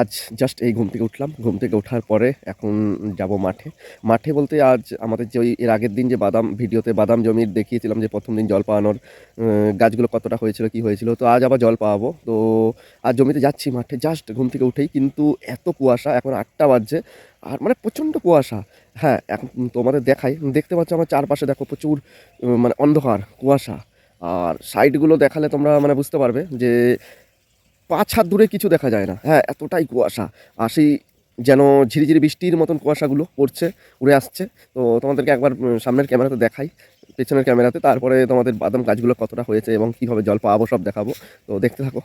আজ জাস্ট এই ঘুম থেকে উঠলাম। ঘুম থেকে ওঠার পরে এখন যাব মাঠে। মাঠে বলতে আজ আমাদের যে ওই এর আগের দিন যে বাদাম ভিডিওতে বাদাম জমির দেখিয়েছিলাম যে প্রথম দিন জল পাওয়ানোর গাছগুলো কতটা হয়েছিল, কি হয়েছিল, তো আজ আবার জল পাওয়াবো। তো আজ জমিতে যাচ্ছি মাঠে জাস্ট ঘুম থেকে উঠেই কিন্তু এত কুয়াশা, এখন আটটা বাজছে, আর মানে প্রচণ্ড কুয়াশা। হ্যাঁ এখন তোমাদের দেখাই। দেখতে পাচ্ছ আমার চারপাশে দেখো প্রচুর মানে অন্ধকার, কুয়াশা। আর সাইডগুলো দেখালে তোমরা মানে বুঝতে পারবে যে পাঁচ হাত দূরে কিছু দেখা যায় না। হ্যাঁ এতটাই কুয়াশা। আর সেই যেন ঝিরিঝিরি বৃষ্টির মতন কুয়াশাগুলো পড়ছে, উড়ে আসছে। তো তোমাদেরকে একবার সামনের ক্যামেরাতে দেখাই, পেছনের ক্যামেরাতে। তারপরে তোমাদের বাদাম গাছগুলো কতটা হয়েছে এবং কীভাবে জল পাবো, সব দেখাবো। তো দেখতে থাকো।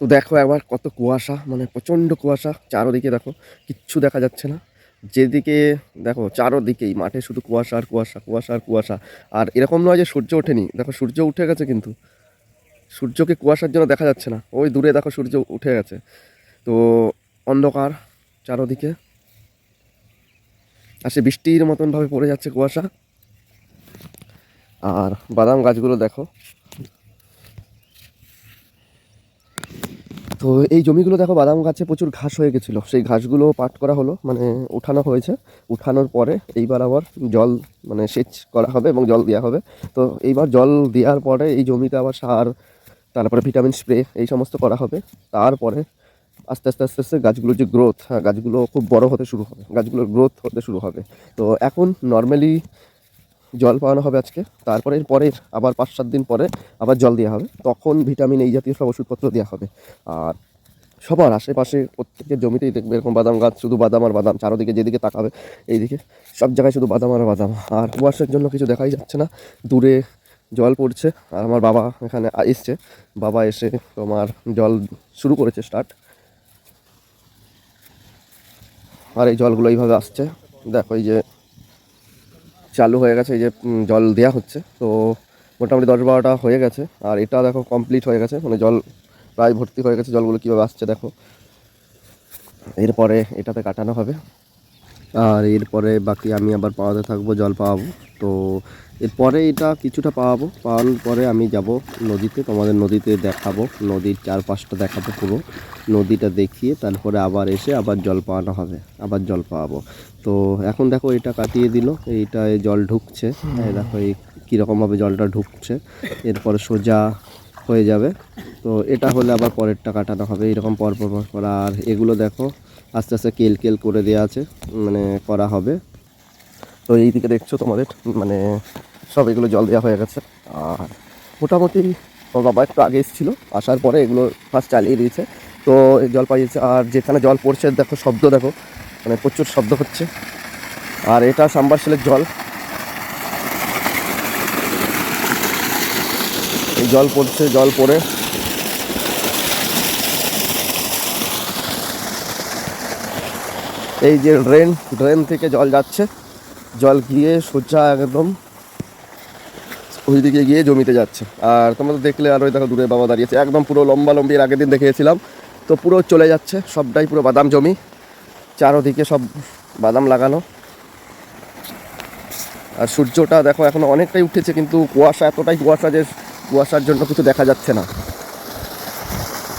তো দেখো একবার কত কুয়াশা মানে প্রচণ্ড কুয়াশা। চারোদিকে দেখো, কিচ্ছু দেখা যাচ্ছে না। যেদিকে, দেখো, চারোদিকেই মাঠে শুধু কুয়াশা আর কুয়াশা কুয়াশা কুয়াশা। আর এরকম নয় যে সূর্য ওঠেনি। দেখো, সূর্য উঠে গেছে কিন্তু। সূর্যকে কুয়াশার জন্য দেখা যাচ্ছে না। ওই দূরে দেখো সূর্য উঠে গেছে। তো অন্ধকার চারোদিকে। আর সে বৃষ্টির মতনভাবে পড়ে যাচ্ছে কুয়াশা। আর বাদাম গাছগুলো দেখো। তো এই জমিগুলো দেখো, বাদাম গাছে প্রচুর ঘাস হয়ে গেছিল। সেই ঘাসগুলো পাট করা হলো মানে উঠানো হয়েছে। উঠানোর পরে এইবার আবার জল মানে সেচ করা হবে এবং জল দেওয়া হবে। তো এইবার জল দেওয়ার পরে এই জমিতে আবার সার তারপরে ভিটামিন স্প্রে এই সমস্ত করা হবে। তারপরে আস্তে আস্তে আস্তে আস্তে গাছগুলোর যে গ্রোথ হ্যাঁ গাছগুলো খুব বড় হতে শুরু হবে। গাছগুলোর গ্রোথ হতে শুরু হবে। তো এখন নর্মালি জল পাওয়ানো হবে আজকে। তারপরে পরে আবার পাঁচ, সাত দিন পরে আবার জল দেওয়া হবে। তখন ভিটামিন এই জাতীয় সব ওষুধপত্র দেওয়া হবে। আর সবার আশেপাশে প্রত্যেকের জমিতেই দেখবে এরকম বাদাম গাছ, শুধু বাদাম আর বাদাম, চারোদিকে যেদিকে তাকাবে, এইদিকে সব জায়গায় শুধু বাদাম আর বাদাম। আর কুয়াশার জন্য কিছু দেখাই যাচ্ছে না। দূরে জল পড়ছে আর আমার বাবা এখানে এসছে। বাবা এসে তোমার জল শুরু করেছে স্টার্ট আর এই জলগুলো এইভাবে আসছে। দেখো এই যে চালু হয়ে গেছে, এই যে জল দেয়া হচ্ছে। তো মোটামুটি দশ বারোটা হয়ে গেছে। আর এটা দেখো কমপ্লিট হয়ে গেছে মানে জল প্রায় ভর্তি হয়ে গেছে। জলগুলো কীভাবে আসছে দেখো। এরপরে এটাতে কাটানো হবে। আর এরপরে বাকি আমি আবার পাওয়াতে থাকব, জল পাওয়াবো। তো এরপরে এটা কিছুটা পাওয়াবো। পাওয়ানোর পরে আমি যাব নদীতে, তোমাদের নদীতে দেখাবো। নদীর চারপাশটা দেখাবো পুরো। নদীটা দেখিয়ে তারপরে আবার এসে আবার জল পাওয়ানো হবে, আবার জল পাওয়াবো। তো এখন দেখো এটা কাটিয়ে দিল, এইটায় জল ঢুকছে। দেখো এই কীরকমভাবে জলটা ঢুকছে। এরপরে সোজা হয়ে যাবে। তো এটা হলে আবার পরেরটা কাটানো হবে। এরকম পর পর পর আর এগুলো দেখো, আস্তে আস্তে কেল কেল করে দেওয়া আছে মানে করা হবে। তো এই দিকে দেখছ তোমাদের মানে সব এগুলো জল দেওয়া হয়ে গেছে। আর মোটামুটি বাবা একটু আগে এসেছিল, আসার পরে এগুলো ফার্স্ট চালিয়ে দিয়েছে। তো জল পাইয়েছে, আর যেখানে জল পড়ছে, দেখো শব্দ দেখো মানে প্রচুর শব্দ হচ্ছে। আর এটা সাম্বারসেলের জল। জল পড়ছে, জল পড়ে। এই যে ড্রেন ড্রেন থেকে জল যাচ্ছে। জল গিয়ে সোজা একদম ওইদিকে গিয়ে জমিতে যাচ্ছে। আর তোমরা তো দেখলে আর ওই দেখো দূরে বাবা দাঁড়িয়েছে। একদম পুরো লম্বা লম্বি আগের দিন দেখিয়েছিলাম। তো পুরো চলে যাচ্ছে, সবটাই পুরো বাদাম জমি। চারোদিকে সব বাদাম লাগানো। আর সূর্যটা দেখো এখন অনেকটাই উঠেছে, কিন্তু কুয়াশা, এতটাই কুয়াশা যে কুয়াশার জন্য কিছু দেখা যাচ্ছে না।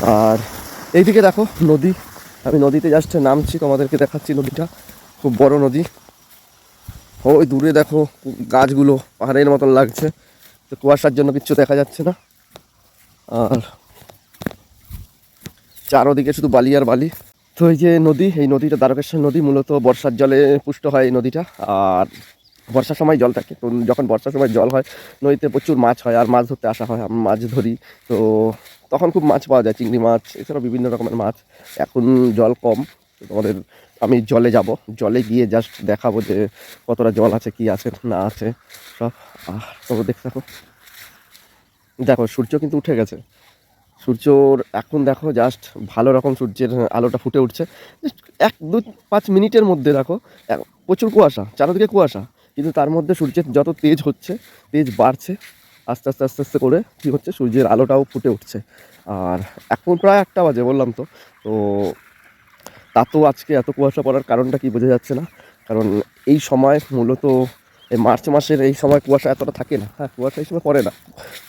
আর এইদিকে দেখো নদী। আমি নদীতে জাস্ট নামছি, তোমাদেরকে দেখাচ্ছি নদীটা। খুব বড় নদী। ওই দূরে দেখো গাছগুলো, পাহাড়ের মতন লাগছে। তো কুয়াশার জন্য কিচ্ছু দেখা যাচ্ছে না। আর চারোদিকে শুধু বালি আর বালি। তো এই যে নদী, এই নদীটা দ্বারকেশ্বর নদী। মূলত বর্ষার জলে পুষ্ট হয় এই নদীটা। আর বর্ষার সময় জল থাকে। তো যখন বর্ষার সময় জল হয়, নদীতে প্রচুর মাছ হয় আর মাছ ধরতে আসা হয় আমি মাছ ধরি। তো তখন খুব মাছ পাওয়া যায়, চিংড়ি মাছ, এছাড়াও বিভিন্ন রকমের মাছ। এখন জল কম তোমাদের আমি জলে যাব। জলে গিয়ে জাস্ট দেখাবো যে কতটা জল আছে, কি আছে, না আছে, সব। আহ, তবে দেখতে থাকো। দেখো, সূর্য কিন্তু উঠে গেছে। সূর্যর এখন দেখো জাস্ট ভালো রকম সূর্যের আলোটা ফুটে উঠছে। এক দু পাঁচ মিনিটের মধ্যে দেখো প্রচুর কুয়াশা, চারদিকে কুয়াশা। কিন্তু তার মধ্যে সূর্যের যত তেজ হচ্ছে, তেজ বাড়ছে, আস্তে আস্তে আস্তে আস্তে করে কী হচ্ছে, সূর্যের আলোটাও ফুটে উঠছে। আর এখন প্রায় একটা বাজে বললাম তো তো তাতেও আজকে এত কুয়াশা পড়ার কারণটা কি বোঝা যাচ্ছে না? কারণ এই সময় মূলত এই মার্চ মাসের এই সময় কুয়াশা এতটা থাকে না। হ্যাঁ কুয়াশা এই সময় পড়ে না।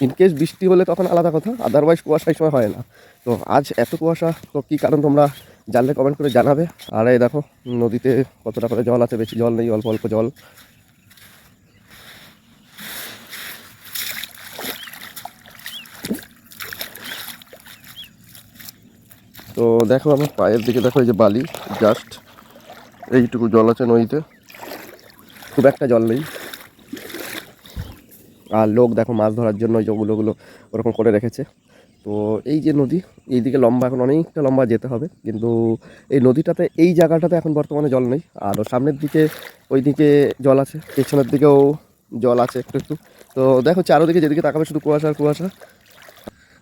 ইনকেস বৃষ্টি হলে তখন আলাদা কথা আদারওয়াইজ কুয়াশা এই সময় হয় না। তো আজ এত কুয়াশা, তো কী কারণ তোমরা জানলে কমেন্ট করে জানাবে। আর এই দেখো, নদীতে কতটা করে জল আছে, বেশি জল নেই, অল্প অল্প জল। তো দেখো আমার পায়ের দিকে, দেখো এই যে বালি জাস্ট এইটুকু জল আছে নদীতে। খুব একটা জল নেই। আর লোক দেখো মাছ ধরার জন্য ওই যেগুলোগুলো ওরকম করে রেখেছে। তো এই যে নদী, এইদিকে লম্বা, এখন অনেকটা লম্বা যেতে হবে। কিন্তু এই নদীটাতে, এই জায়গাটাতে এখন বর্তমানে জল নেই। আর সামনের দিকে ওই দিকে জল আছে, পেছনের দিকেও জল আছে একটু একটু। তো দেখো চারোদিকে যেদিকে তাকাবে শুধু কুয়াশা কুয়াশা।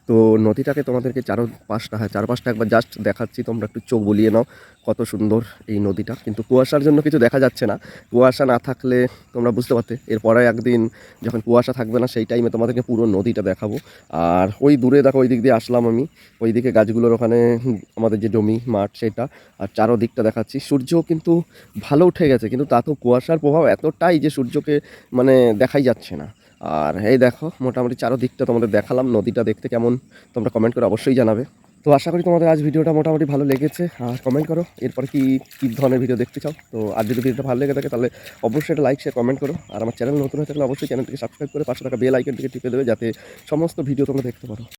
তো নদীটাকে তোমাদেরকে চারো পাঁচটা হ্যাঁ চার পাঁচটা একবার জাস্ট দেখাচ্ছি, তোমরা একটু চোখ বলিয়ে নাও কত সুন্দর এই নদীটা। কিন্তু কুয়াশার জন্য কিছু দেখা যাচ্ছে না। কুয়াশা না থাকলে তোমরা বুঝতে পারতে এরপরে একদিন যখন কুয়াশা থাকবে না, সেই টাইমে তোমাদেরকে পুরো নদীটা দেখাবো। আর ওই দূরে দেখো, ওই দিক দিয়ে আসলাম আমি। ওই দিকে গাছগুলোর ওখানে আমাদের যে জমি, মাঠ, সেটা। আর চারোদিকটা দেখাচ্ছি। সূর্য কিন্তু ভালো উঠে গেছে, কিন্তু তাতেও কুয়াশার প্রভাব এতটাই যে সূর্যকে মানে দেখাই যাচ্ছে না। আর এই দেখো, মোটামুটি চারোদিকটা তোমাদের দেখালাম, নদীটা দেখতে কেমন, তোমরা কমেন্ট করে অবশ্যই জানাবে। তো আশা করি তোমাদের আজ ভিডিওটা মোটামুটি ভালো লেগেছে, আর কমেন্ট করো, এরপরে কি, কী ধরনের ভিডিও দেখতে চাও? তো আর যদি ভিডিওটা ভালো লেগে থাকে, তাহলে অবশ্যই একটা লাইক শেয়ার কমেন্ট করো, আর আমার চ্যানেল নতুন হয়ে থাকলে অবশ্যই চ্যানেলটিকে সাবস্ক্রাইব করে পাশে থাকা বেল আইকনটিকে টিপে দেবে, যাতে সমস্ত ভিডিও তোমরা দেখতে পারো।